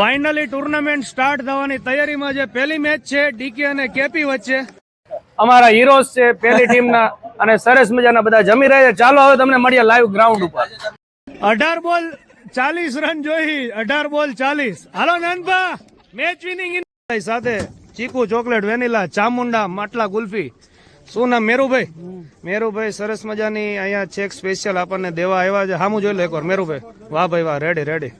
Finally tournament start થવાની તૈયારીમાં જે પહેલી મેચ છે ડીકે અને કેપી વચ્ચે. અમારા હીરોઝ છે, પહેલી ટીમના અને સરસ મજાના બધા જમી રહ્યા છે. ચાલો હવે તમને મળીએ લાઈવ ગ્રાઉન્ડ ઉપર. અઢાર બોલ ચાલીસ રન જોઈ, અઢાર બોલ ચાલીસ. હાલો નંદભા મેચ વિનિંગ સાથે. ચીકુ ચોકલેટ, વેનીલા, ચામુંડા, માટલા, ગુલ્ફી. શું નામ? મેરુભાઈ. મેરુભાઈ, સરસ મજાની અહીંયા ચેક સ્પેશિયલ આપણને દેવા આવ્યા છે. હામું જોઈ લો એકવાર. મેરુભાઈ. વાહ ભાઈ, વાહ. Ready ready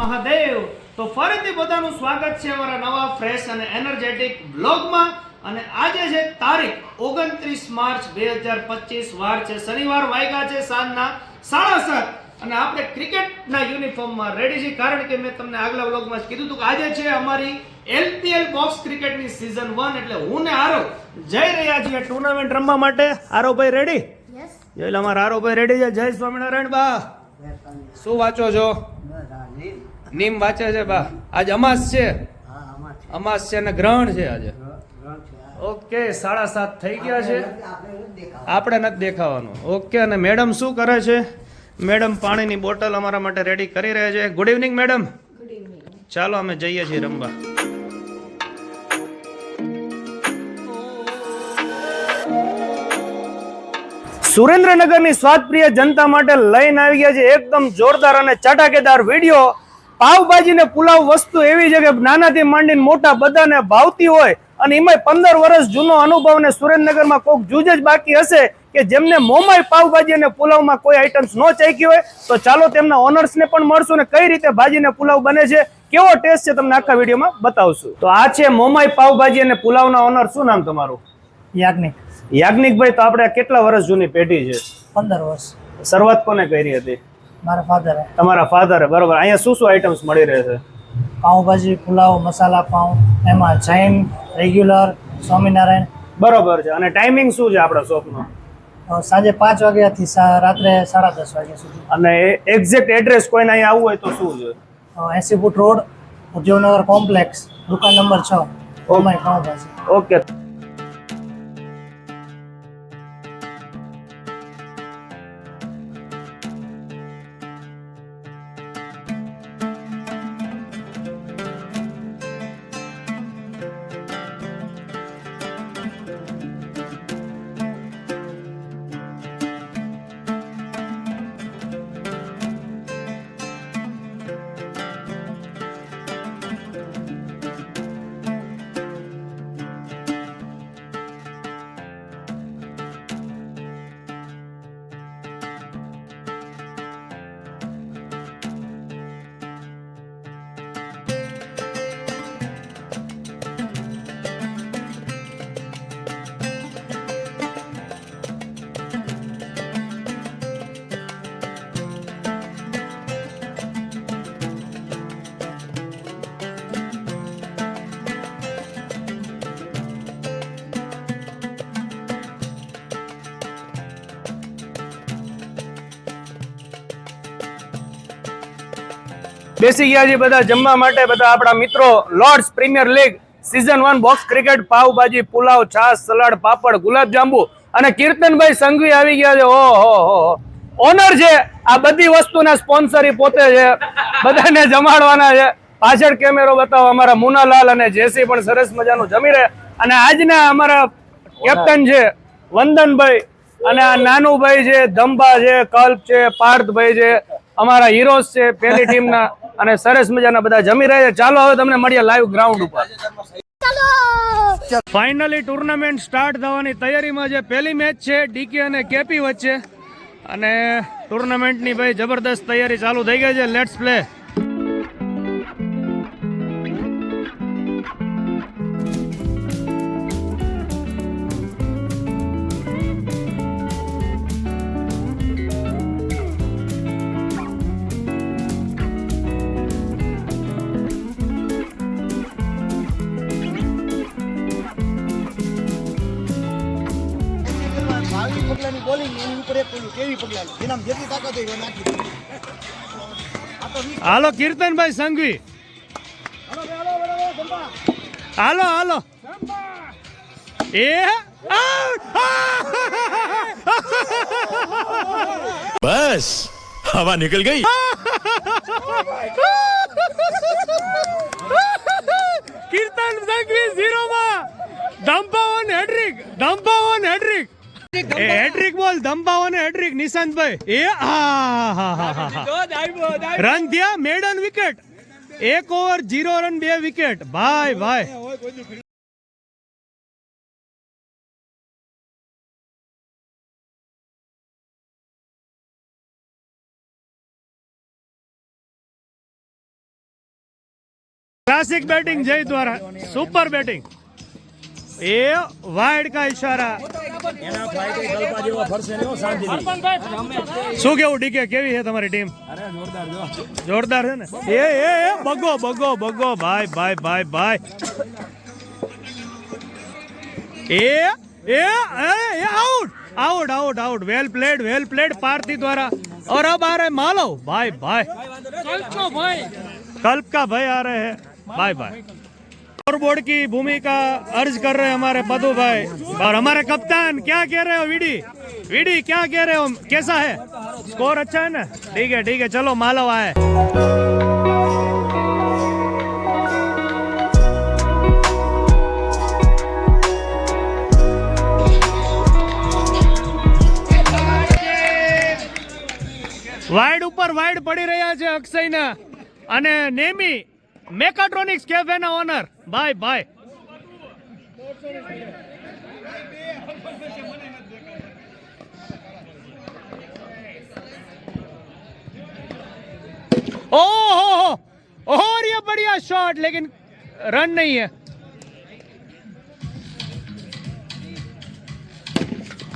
Mahadev. તો ફરીથી બધાનું સ્વાગત છે અમારા નવા ફ્રેશ અને એનર્જેટિક બ્લોગમાં અને આજે છે તારીખ ઓગણત્રીસ માર્ચ બે હજાર પચીસ. વાર છે શનિવાર વાયગા છે સાંજના સાડા સાત. અને આપણે ક્રિકેટના યુનિફોર્મમાં રેડી છીએ. કારણ કે મેં તમને આગલા બ્લોગમાં જ કીધું હતું કે આજે છે અમારી એલપીએલ બોક્સ ક્રિકેટની સિઝન વન એટલે હું ને આરો જઈ રહ્યા છીએ ટુર્નામેન્ટ રમવા માટે. આરવભાઈ રેડી જય અમારા આરોભાઈ રેડી છે. જય સ્વામિનારાયણ બા. શું વાંચો છો? નીમ વાંચે છે બા. આજ અમાસ છે. અમાસ છે. અને ગ્રહણ છે આજે. ઓકે સાડા સાત થઈ ગયા છે. આપણે નથી દેખાવાનું. ઓકે અને મેડમ શું કરે છે? મેડમ પાણીની બોટલ અમારા માટે રેડી કરી રહ્યા છે. Good evening madam. ચાલો અમે જઈએ છીએ રમવા. સુરેન્દ્રનગરની સ્વાદપ્રિય જનતા માટે લઈને આવી ગયા છે એકદમ જોરદાર અને ચટાકેદાર વીડિયો. પાવભાજી ને પુલાવ વસ્તુ એવી છે કે નાનાથી માંડીને મોટા બધાને ભાવતી હોય અને એમાંય પંદર વર્ષ જૂનો અનુભવ ને સુરેન્દ્રનગરમાં કોઈક જૂજ જ બાકી હશે કે જેમને મોમાય પાવભાજી અને પુલાવમાં કોઈ આઈટમ્સ ન ચાખી હોય, તો ચાલો તેમના ઓનર્સને પણ મળશું ને કઈ રીતે ભાજી ને પુલાવ બને છે, કેવો ટેસ્ટ છે તમને આખા વિડીયોમાં બતાવશું. તો આ છે મોમાય પાવભાજી અને પુલાવના ઓનર શું નામ તમારું? યાજ્ઞિક. યાજ્ઞિકભાઈ તો આપણે કેટલા વર્ષ જૂની પેઢી છે? પંદર વર્ષ. શરૂઆત કોને કરી હતી? મારા ફાધરે. તમારા ફાધરે બરોબર. અહીંયા શું શું આઈટમ્સ મળી રહે છે? પાઉંભાજી પુલાવ મસાલા પાઉં એમાં જૈન રેગ્યુલર સ્વામિનારાયણ. બરોબર છે. અને ટાઈમિંગ શું છે આપણા શોપનો? સાંજે પાંચ વાગ્યાથી રાત્રે સાડા દસ વાગ્યા સુધી. અને એક્ઝેક્ટ એડ્રેસ કોઈને અહીંયા આવવું હોય તો શું છે? એસી ફૂટ રોડ ઉદ્યોગનગર કોમ્પ્લેક્સ દુકાન નંબર છ ઓમાઈ પાઉંભાજી. ઓકે. બેસી ગયા છે બધા જમવા માટે. બધા આપણા મિત્રો Lords Premier League season one box cricket pav bhaji, pulao છાસ સલાડ, પાપડ, ગુલાબજાંબુ અને કીર્તનભાઈ સંઘવી આવી ગયા છે. ઓ હો હો ઓનર છે. આ બધી વસ્તુના સ્પોન્સર પોતે છે. બધાને જમાડવાના છે. પાછળ કેમેરો બતાવો. અમારા મુનાલાલ અને જેસી પણ સરસ મજાનું જમી રહે અને આજના અમારા કેપ્ટન છે, વંદનભાઈ અને આ નાનુભાઈ છે, ધંબા છે, કલ્પ છે, પાર્થભાઈ છે, અમારા હીરોઝ છે, પહેલી ટીમના અને સરસ મજાના બધા જમી રહ્યા છે. ચાલો હવે તમને મળીએ લાઈવ ગ્રાઉન્ડ ઉપર. ફાઇનલી ટુર્નામેન્ટ સ્ટાર્ટ થવાની તૈયારીમાં જે પહેલી મેચ છે, ડીકે અને કેપી વચ્ચે. અને ટુર્નામેન્ટની ભાઈ જબરદસ્ત તૈયારી ચાલુ થઈ ગઈ છે. લેટ્સ પ્લે હાલો કીર્તનભાઈ સંઘવી. હાલો હાલો. એ બસ હવા નીકળ ગઈ. કીર્તન સંઘવી ઝીરો માં ધંપાવન હેડ્રિક ધંપાવન હેડ્રિક. હેડ્રિક બોલ ધંબાઓ ને હેડ્રિક નિશાંતભાઈ. એ હા હા હા રન થયા મેડન વિકેટ એક ઓવર જીરો રન બે વિકેટ ભાઈ ભાઈ. ક્લાસિક બેટિંગ જય દ્વારા સુપર બેટિંગ એ વાઇડ કા ઇશારા શું કેવું ડીકે કેવી છે તમારી ટીમ જોરદાર છે ને એ એ એ બગો બગો બગો ભાઈ ભાઈ ભાઈ ભાઈ એ એ એ out out out out well played well played Parthi દ્વારા और अब आ रहे मालव भाई भाई कल्प का भाई आ रहे हैं बाय बाय और बोर्ड की भूमिका अर्ज कर रहे हैं हमारे पदू भाई और हमारे कप्तान क्या कह रहे हो वीडी वीडी क्या कह रहे हो कैसा है स्कोर अच्छा है ना ठीक है ठीक है चलो मालव आए વાઇડ ઉપર વાઇડ પડી રહ્યા છે અક્ષયના અને નેમી મેકાટ્રોનિક્સ કેફેના ઓનર બાય બાય ओहो और ये बढ़िया शॉट लेकिन रन नहीं है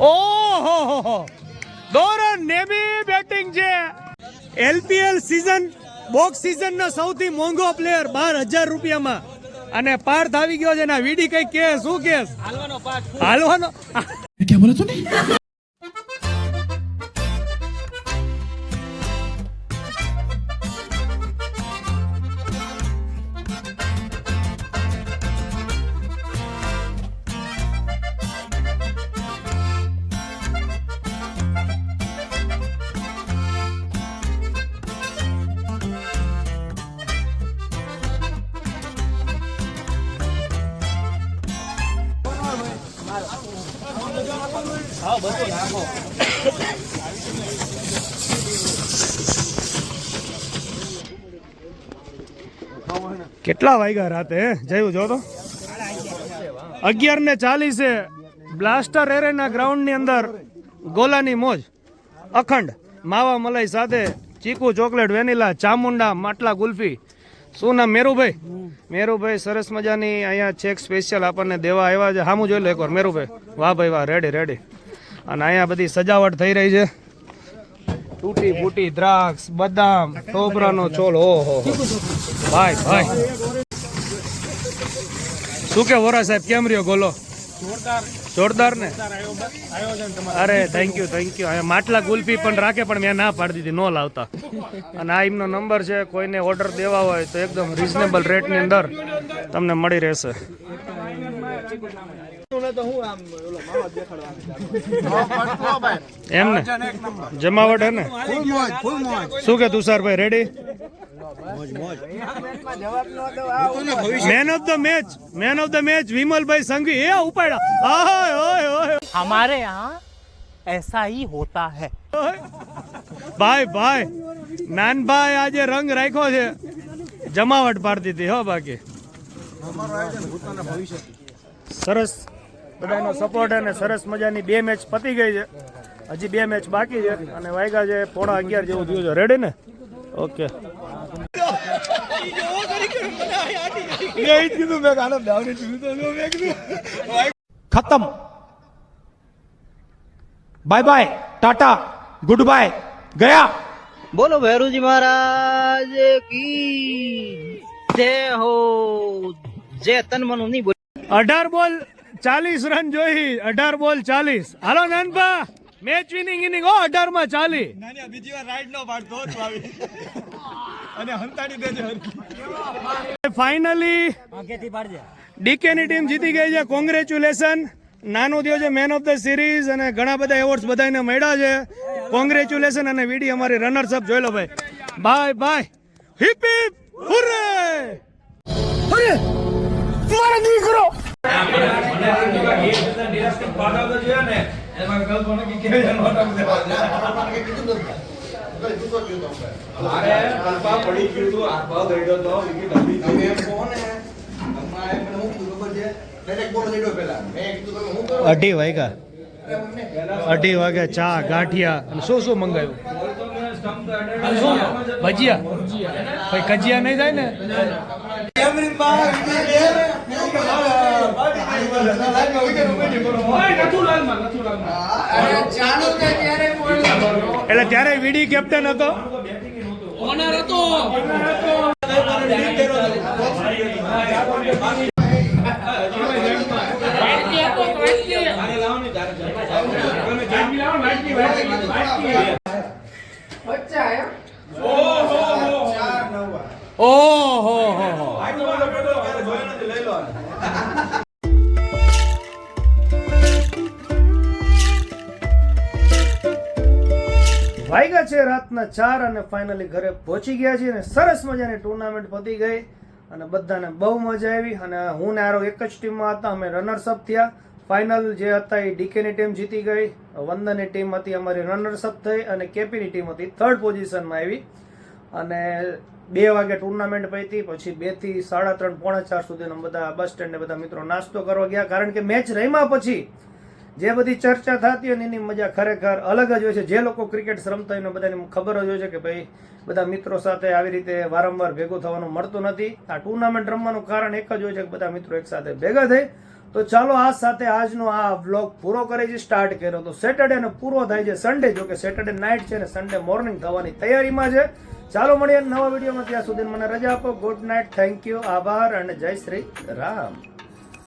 ઓહો દોરન નેમી બેટિંગ છે એલપીએલ સીઝન બોક્સ સીઝનનો સૌથી મોંઘો પ્લેયર બાર હજાર રૂપિયામાં. અને પાર્થ આવી ગયો છે ને વીડી કઈ કે શું કેસ? હાલવાનો હાલવાનો? કેટલા વાગ્યા રાતે? જયું જો તો. અગિયાર ને ચાલીસે બ્લાસ્ટર એરેના ગ્રાઉન્ડની અંદર ગોલાની મોજ. અખંડ માવા મલાઈ સાથે ચીકુ ચોકલેટ, વેનીલા, ચામુંડા, માટલા ગુલ્ફી. શું નામ? મેરુભાઈ? મેરુભાઈ, સરસ મજાની અહીંયા ચેક સ્પેશિયલ આપણને દેવા આવ્યા છે. સામું જોઈ લો એકવાર. મેરુભાઈ. વાહ ભાઈ, વાહ. રેડી રેડી અને અહીંયા બધી સજાવટ થઈ રહી છે. તૂટી ફૂટી દ્રાક્ષ, બદામ ટોપરાનો ચોલ ઓહો ભાઈ ભાઈ. શું કે વોરા સાહેબ, કેમ રહ્યો ગોલો? જોરદાર ને? અરે થેન્ક યુ થેન્ક યુ અહીંયા માટલા ગુલ્ફી પણ રાખે, પણ મેં ના પાડી દીધી, ન લાવતા. અને આ એમનો નંબર છે, કોઈને ઓર્ડર દેવા હોય તો એકદમ રિઝનેબલ રેટની અંદર તમને મળી રહેશે. એમ ને જમાવટ હે ને શું કે Tusharbhai ready man of the match man of the match Vimalbhai Sanghvi એ ઉપાડ્યા આય ઓય ઓય हमारे यहाँ ऐसा ही होता है ભાઈ ભાઈ નાનભાઈ આજે રંગ રાખ્યો છે જમાવટ પાડતી હતી હો બાકી સરસ બધાનો સપોર્ટ અને સરસ મજાની બે મેચ પતી ગઈ છે. હજી બે મેચ બાકી છે અને વાયગા છે પોણા અગિયાર જેવું થયું છે. રેડી ને? ઓકે ખતમ. Bye bye tata goodbye ગયા. બોલો ભૈરુજી મહારાજ કી જે હો? જે તન મનુ નહીં બોલ. અઢાર બોલ ચાલીસ રન જોઈ અઢાર બોલ ચાલીસ. હાલો નાનભા મેચ વિનિંગ ઇનિંગ હો અઢારમાં ચાલી બીજી વાર રાઈડ નો પાડતો જ આવી અને હંતાડી દેજે ફાઇનલી ડીકે ની ટીમ જીતી ગઈ છે. કોંગ્રેચ્યુલેશન નાનું થયો છે મેન ઓફ ધ સિરીઝ અને ઘણા બધા એવોર્ડ્સ બધાને મળ્યા છે. કોંગ્રેચ્યુલેશન અને વીડી અમારી રનર્સ અપ જોઈ લો ભાઈ. Bye bye hip hip hurray અઢી વાગ્યા અઢી વાગ્યા ચા ગાંઠિયા શું શું મંગાવ્યું ભજીયા ભાઈ કજિયા નહીં થાય ને એટલે ત્યારે વીડી કેપ્ટન હતો. ઓહો હો હો વાગ્યા છે રાતના ચાર અને ફાઇનલી ઘરે પહોંચી ગયા છીએ અને સરસ મજાની ટુર્નામેન્ટ પતી ગઈ અને બધાને બહુ મજા આવી અને હું ને આરો એક જ ટીમમાં હતા, અમે રનર્સ અપ થયા. ફાઇનલ જે હતા એ ડીકેની ટીમ જીતી ગઈ. વંદનની ટીમ હતી અમારી રનર્સ અપ થઈ અને કેપીની ટીમ હતી થર્ડ પોઝિશનમાં આવી. અને બે વાગે ટુર્નામેન્ટ પતી, પછી બેથી સાડા ત્રણ, પોણા ચાર સુધીના બધા બસ સ્ટેન્ડ બધા મિત્રો નાસ્તો કરવા ગયા. કારણ કે મેચ રમ્યા પછી જે બધી ચર્ચા થતી હોય એની મજા ખરેખર અલગ જ હોય છે. જે લોકો ક્રિકેટ રમતા હોય બધાને ખબર જ હોય છે કે ભાઈ બધા મિત્રો સાથે આવી રીતે વારંવાર ભેગું થવાનું મળતું નથી. આ ટુર્નામેન્ટ રમવાનું કારણ એક જ હોય છે કે બધા મિત્રો એક સાથે ભેગા થઈ તો ચાલો આ સાથે આજનો આ વ્લોગ પૂરો કરે છે સ્ટાર્ટ કર્યો તો સેટરડે ને પૂરો થાય છે સન્ડે જો કે સેટરડે નાઇટ છે ને સન્ડે મોર્નિંગ થવાની તૈયારીમાં છે. ચાલો મળીએ નવા વિડીયોમાં. ત્યાં સુધી મને રજા આપો. ગુડ નાઇટ થેન્ક યુ આભાર અને જય શ્રી રામ.